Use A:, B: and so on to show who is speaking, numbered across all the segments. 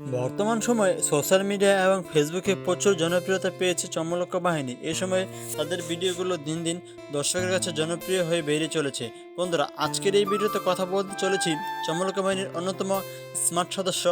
A: বর্তমান সময়ে social media এবং ফেসবুকে প্রচুর জনপ্রিয়তা পেয়েছে চমলক্ষ বাহিনী। এ সময়ে তাদের ভিডিওগুলো দিন দিন দর্শকের কাছে জনপ্রিয় হয়ে বেরিয়ে চলেছে। বন্ধুরা, আজকের এই ভিডিওতে কথা বলতে চলেছি চমলক্ষ বাহিনীর অন্যতম স্মার্ট সদস্য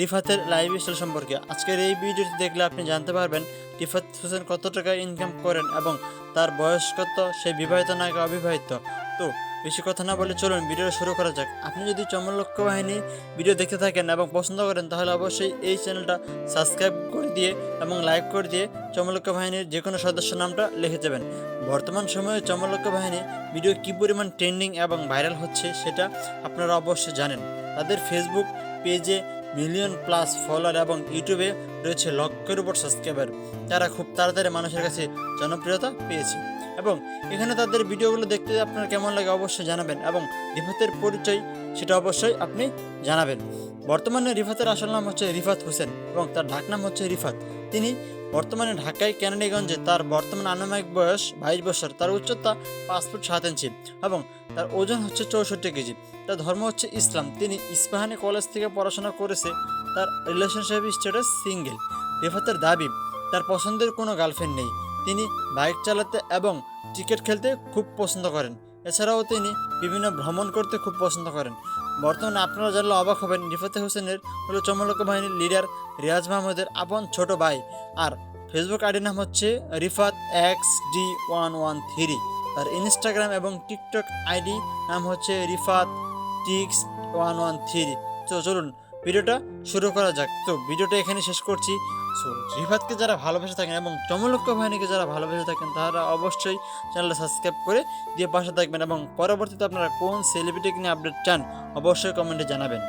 A: রিফাতের লাইভ স্টাইল সম্পর্কে। আজকের এই ভিডিওটি দেখলে আপনি জানতে পারবেন রিফাত হোসেন কত টাকা ইনকাম করেন এবং তার বয়স কত, সে বিবাহিত নাকি অবিবাহিত। তো বেশি কথা না বলে চলুন ভিডিও শুরু করা যাক। আপনি যদি চমলক্ষ বাহিনী ভিডিও দেখতে থাকেন এবং পছন্দ করেন, তাহলে অবশ্যই এই চ্যানেলটা সাবস্ক্রাইব করে দিয়ে এবং লাইক করে দিয়ে চমলক্ষ বাহিনীর যে কোনো সদস্য নামটা লিখে যাবেন বর্তমান সময়ে চমলক্ষ বাহিনী ভিডিও কী পরিমাণ ট্রেন্ডিং এবং ভাইরাল হচ্ছে সেটা আপনারা অবশ্যই জানেন। তাদের ফেসবুক পেজে মিলিয়ন প্লাস ফলোয়ার এবং ইউটিউবে রয়েছে লক্ষের উপর সাবস্ক্রাইবার। তারা খুব তাড়াতাড়ি মানুষের কাছে জনপ্রিয়তা পেয়েছে। এবং এখানে তাদের ভিডিওগুলো দেখতে আপনার কেমন লাগে অবশ্যই জানাবেন এবং রিফাতের পরিচয় সেটা অবশ্যই আপনি জানাবেন। বর্তমানে রিফাতের আসল নাম হচ্ছে রিফাত হোসেন এবং তার ঢাক নাম হচ্ছে রিফাত। তিনি বর্তমানে ঢাকায় ক্যানাডিগঞ্জে তার বর্তমান আনুমানিক বয়স বাইশ বছর। তার উচ্চতা পাঁচ ফুট সাত ইঞ্চি এবং তার ওজন হচ্ছে চৌষট্টি কেজি। তার ধর্ম হচ্ছে ইসলাম। তিনি ইস্পাহানি কলেজ থেকে পড়াশোনা করেছে। তার রিলেশনশিপ স্ট্যাটাস সিঙ্গেল রিফাতের দাবি, তার পছন্দের কোনো গার্লফ্রেন্ড নেই। তিনি বাইক চালাতে এবং ক্রিকেট খেলতে খুব পছন্দ করেন। এছাড়াও তিনি বিভিন্ন ভ্রমণ করতে খুব পছন্দ করেন। বর্তমানে আপনারা জানলে অবাক হবেন রিফাতে হোসেনের হলো চমলক বাহিনীর লিডার রিয়াজ মাহমুদের আপন ছোট ভাই আর ফেসবুক আইডির নাম হচ্ছে Rifat X D one one three. তার ইনস্টাগ্রাম এবং টিকটক আইডি নাম হচ্ছে Rifat X one one three. তো চলুন ভিডিওটা শুরু করা যাক। তো ভিডিওটা এখানে শেষ করছি। সো রিফাতকে যারা ভালোবেসে থাকেন এবং চমলক্ষ বাহিনীকে যারা ভালোবেসে থাকেন, তারা অবশ্যই চ্যানেলটা সাবস্ক্রাইব করে দিয়ে পাশে থাকবেন এবং পরবর্তীতে আপনারা কোন সেলিব্রিটিকে নিয়ে আপডেট চান, অবশ্যই কমেন্টে জানাবেন।